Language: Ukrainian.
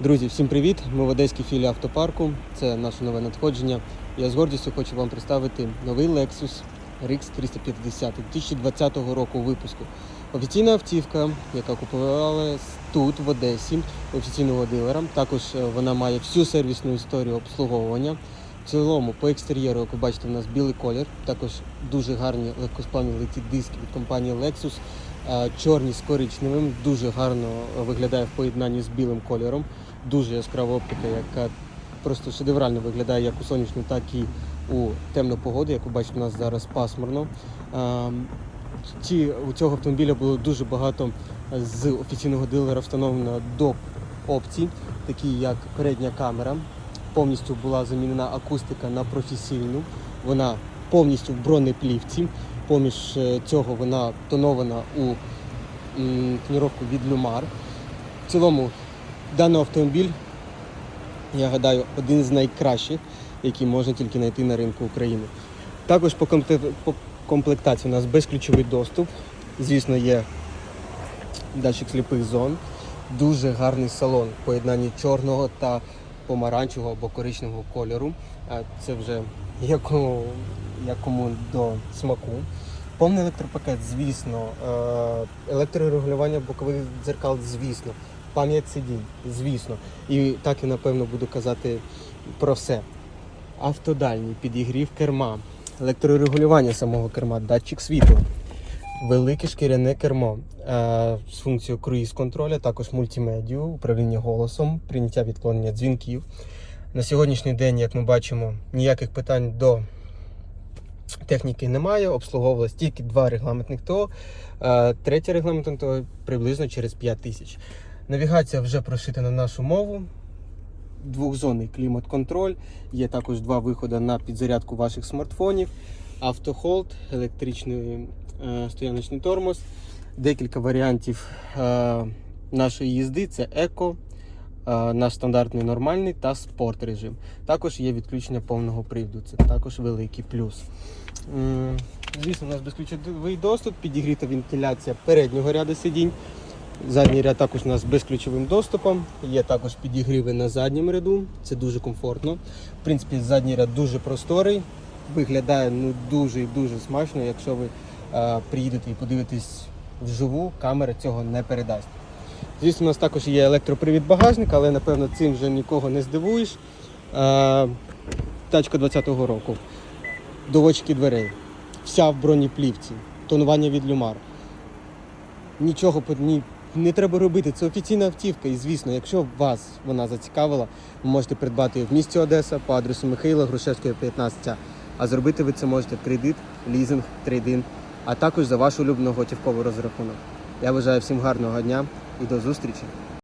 Друзі, всім привіт! Ми в Одеській філії автопарку. Це наше нове надходження. Я з гордістю хочу вам представити новий Lexus RX 350 2020 року випуску. Офіційна автівка, яка купувалась тут, в Одесі, офіційного дилера. Також е, вона має всю сервісну історію обслуговування. Цілому, по екстер'єру, як ви бачите, у нас білий колір. Також дуже гарні легкосплавні леті диски від компанії Lexus. Е, Чорні з коричневим, дуже гарно виглядає в поєднанні з білим кольором. Дуже яскрава оптика, яка просто шедеврально виглядає як у сонячну, так і у темну погоду. Як ви бачите, у нас зараз пасмурно. Е, Ці, у цього автомобіля було дуже багато з офіційного дилера встановлено доп опцій, такі як передня камера. Повністю була замінена акустика на професійну. Вона повністю в бронеплівці. Поміж е, цього вона тонована у тоніровку від Lumar. В цілому даний автомобіль, я гадаю, один з найкращих, які можна тільки знайти на ринку України. Також по комплектації у нас безключовий доступ. Звісно, є датчик сліпих зон. Дуже гарний салон в поєднанні чорного та помаранчевого або коричневого кольору. Це вже якому, якому до смаку. Повний електропакет, звісно, е, електрорегулювання бокових дзеркал, звісно, пам'ять сидінь, звісно. І так і напевно буду казати про все. Автодальній підігрів керма, електрорегулювання самого керма, датчик світла, велике шкіряне кермо е, з функцією круїз контроля, також мультимедію, управління голосом, прийняття відклонення дзвінків. На сьогоднішній день, як ми бачимо, ніяких питань до техніки немає. Обслуговувалось тільки два регламентних ТО. Е, Третє регламентне ТО приблизно через 5 тисяч. Навігація вже прошита на нашу мову. Двохзонний клімат-контроль. Є також два виходи на підзарядку ваших смартфонів. Автохолд, електричний стояночний тормоз. Декілька варіантів е, нашої їзди: це еко, е, наш стандартний нормальний та спорт режим. Також є відключення повного приводу. Це також великий плюс. Звісно, у нас безключовий доступ, підігріта вентиляція переднього ряду сидінь. Задній ряд також у нас з безключовим доступом. Є також підігріви на задньому ряду. Це дуже комфортно. В принципі, задній ряд дуже просторий. Виглядає ну, дуже і дуже смачно. Якщо ви е, приїдете і подивитесь вживу, камера цього не передасть. Звісно, у нас також є електропривід багажника, але напевно цим вже нікого не здивуєш. Е, тачка 20-го року. Довочки дверей. Вся в бронеплівці. Тонування від люмар. Нічого ні, не треба робити. Це офіційна автівка. І звісно, якщо вас вона зацікавила, ви можете придбати в місті Одеса по адресу Михайла Грушевського, 15. А зробити ви це можете кредит, лізинг, трейдин, а також за ваш улюблений готівковий розрахунок. Я бажаю всім гарного дня і до зустрічі!